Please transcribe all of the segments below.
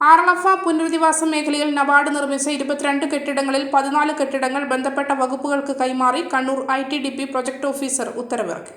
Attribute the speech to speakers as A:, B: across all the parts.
A: ആറളഫ പുനരധിവാസ മേഖലയിൽ നബാർഡ് നിർമ്മിച്ച ഇരുപത്തിരണ്ട് കെട്ടിടങ്ങളിൽ പതിനാല് കെട്ടിടങ്ങൾ ബന്ധപ്പെട്ട വകുപ്പുകൾക്ക് കൈമാറി Kannur I T D P project officer ഉത്തരവിറക്കി.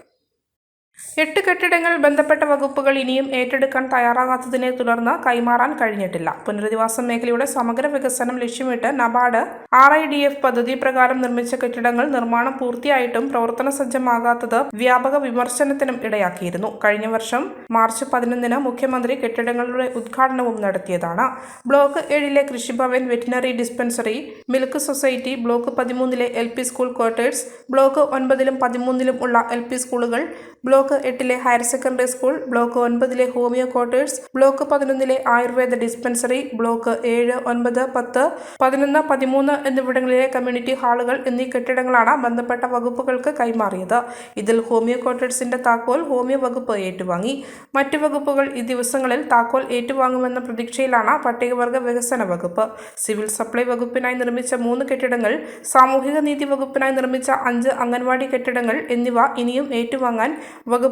A: എട്ട് കെട്ടിടങ്ങൾ ബന്ധപ്പെട്ട വകുപ്പുകൾ ഇനിയും ഏറ്റെടുക്കാൻ തയ്യാറാകാത്തതിനെ തുടർന്ന് കൈമാറാൻ കഴിഞ്ഞിട്ടില്ല. പുനരധിവാസ മേഖലയുടെ സമഗ്ര വികസനം ലക്ഷ്യമിട്ട് NABARD R I D F പദ്ധതി പ്രകാരം നിർമ്മിച്ച കെട്ടിടങ്ങൾ നിർമ്മാണം പൂർത്തിയായിട്ടും പ്രവർത്തന സജ്ജമാകാത്തത് വ്യാപക വിമർശനത്തിനും ഇടയാക്കിയിരുന്നു. കഴിഞ്ഞ വർഷം മാർച്ച് പതിനൊന്നിന് മുഖ്യമന്ത്രി കെട്ടിടങ്ങളുടെ ഉദ്ഘാടനവും നടത്തിയതാണ്. ബ്ലോക്ക് ഏഴിലെ Krishibhavan veterinary dispensary milk society block പതിമൂന്നിലെ L P school quarters block ഒൻപതിലും പതിമൂന്നിലും ഉള്ള എൽ പി സ്കൂളുകൾ ബ്ലോക്ക് എട്ടിലെ ഹയർ സെക്കൻഡറി സ്കൂൾ ബ്ലോക്ക് ഒൻപതിലെ ഹോമിയോ ക്വാർട്ടേഴ്സ് ബ്ലോക്ക് പതിനൊന്നിലെ ആയുർവേദ ഡിസ്പെൻസറി ബ്ലോക്ക് ഏഴ് ഒൻപത് പത്ത് പതിനൊന്ന് പതിമൂന്ന് എന്നിവിടങ്ങളിലെ കമ്മ്യൂണിറ്റി ഹാളുകൾ എന്നീ കെട്ടിടങ്ങളാണ് ബന്ധപ്പെട്ട വകുപ്പുകൾക്ക് കൈമാറിയത്. ഇതിൽ ഹോമിയോ ക്വാർട്ടേഴ്സിന്റെ താക്കോൽ ഹോമിയോ വകുപ്പ് ഏറ്റുവാങ്ങി. മറ്റു വകുപ്പുകൾ ഈ ദിവസങ്ങളിൽ താക്കോൽ ഏറ്റുവാങ്ങുമെന്ന പ്രതീക്ഷയിലാണ് പട്ടികവർഗ വികസന വകുപ്പ്. സിവിൽ സപ്ലൈ വകുപ്പിനായി നിർമ്മിച്ച മൂന്ന് കെട്ടിടങ്ങൾ സാമൂഹിക നീതി വകുപ്പിനായി നിർമ്മിച്ച അഞ്ച് അംഗൻവാടി കെട്ടിടങ്ങൾ എന്നിവ ഇനിയും ഏറ്റുവാങ്ങാൻ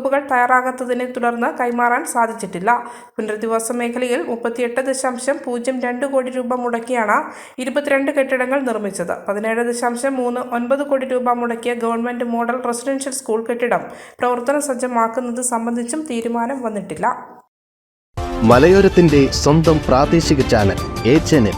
A: വകുപ്പുകൾ തയ്യാറാകാത്തതിനെ തുടർന്ന് കൈമാറാൻ സാധിച്ചിട്ടില്ല. പുനരധിവാസ മേഖലയിൽ മുപ്പത്തിയെട്ട് ദശാംശം പൂജ്യം രണ്ട് കോടി രൂപ മുടക്കിയാണ് ഇരുപത്തിരണ്ട് കെട്ടിടങ്ങൾ നിർമ്മിച്ചത്. പതിനേഴ് ദശാംശം മൂന്ന് ഒൻപത് കോടി രൂപ മുടക്കിയ ഗവൺമെന്റ് മോഡൽ റെസിഡൻഷ്യൽ സ്കൂൾ കെട്ടിടം പ്രവർത്തന സജ്ജമാക്കുന്നത് സംബന്ധിച്ചും തീരുമാനം വന്നിട്ടില്ല.
B: മലയോരത്തിന്റെ സ്വന്തം പ്രാദേശിക ചാനൽ എ ചാനൽ.